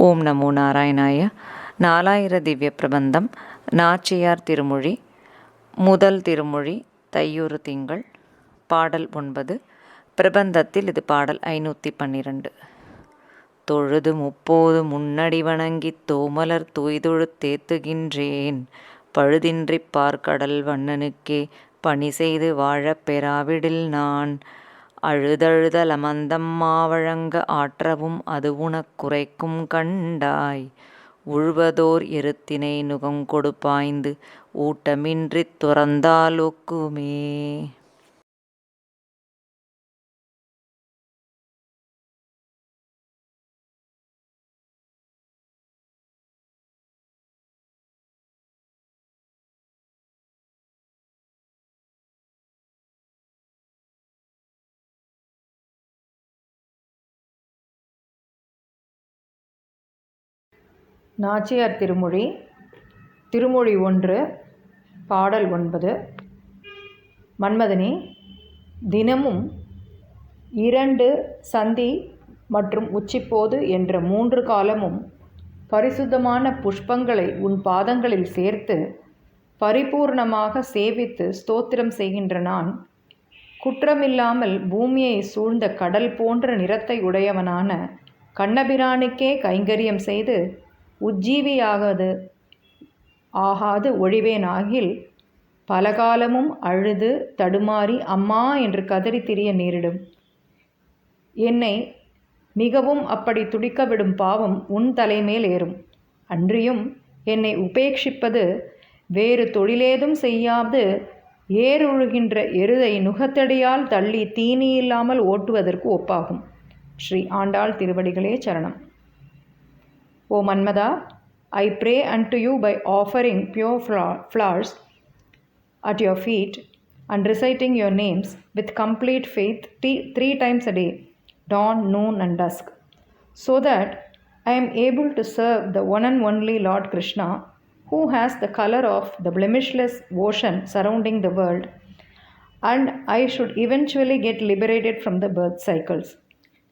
ஓம் நமோ நாராயணாய. நாலாயிர திவ்ய பிரபந்தம். நாச்சியார் திருமொழி. முதல் திருமொழி தையூறு திங்கள் பாடல் ஒன்பது. பிரபந்தத்தில் இது பாடல் ஐநூற்றி பன்னிரண்டு. தொழுது முப்போது முன்னடி வணங்கி தோமலர் தூய்தொழு தேத்துகின்றேன். பழுதின்றிப் பார்க்கடல் வண்ணனுக்கே பணி செய்து வாழப் பெறாவிடில் நான். அழுதழுதலமந்தம் மாவழங்க ஆற்றவும் அது உனக் குறைக்கும் கண்டாய். உழுவதோர் எருத்தினை நுகங்கொடு பாய்ந்து ஊட்டமின்றித் துறந்தாலொக்குமே நாச்சியார் திருமொழி திருமொழி ஒன்று பாடல் ஒன்பது. மன்மதனே தினமும் இரண்டு சந்தி மற்றும் உச்சிப்போது என்ற மூன்று காலமும் பரிசுத்தமான புஷ்பங்களை உன் பாதங்களில் சேர்த்து பரிபூர்ணமாக சேவித்து ஸ்தோத்திரம் செய்கின்ற நான் குற்றமில்லாமல் பூமியை சூழ்ந்த கடல் போன்ற நிறத்தை உடையவனான கண்ணபிரானுக்கே கைங்கரியம் செய்து உஜ்ஜீவியாகாது. ஆகாது ஒழிவேனாகில் பலகாலமும் அழுது தடுமாறி அம்மா என்று கதறி திரிய நேரிடும். என்னை மிகவும் அப்படி துடிக்க விடும் பாவம் உன் தலைமேல் ஏறும். அன்றியும் என்னை உபேட்சிப்பது வேறு தொழிலேதும் செய்யாது. ஏறுழுகின்ற எருதை நுகத்தடியால் தள்ளி தீனி இல்லாமல் ஓட்டுவதற்கு ஒப்பாகும். ஸ்ரீ ஆண்டாள் திருவடிகளே சரணம். O Manmada, I pray unto you by offering pure flowers at your feet and reciting your names with complete faith three times a day, dawn, noon, and dusk, so that I am able to serve the one and only Lord Krishna, who has the color of the blemishless ocean surrounding the world, and I should eventually get liberated from the birth cycles,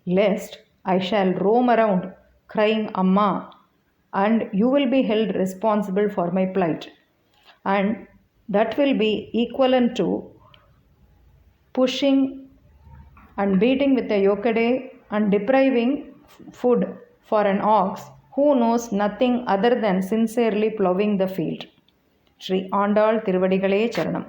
lest I shall roam around crying Amma, and you will be held responsible for my plight. And that will be equivalent to pushing and beating with a yokade and depriving food for an ox who knows nothing other than sincerely ploughing the field. Sri Andal திருவடிகளே சரணம்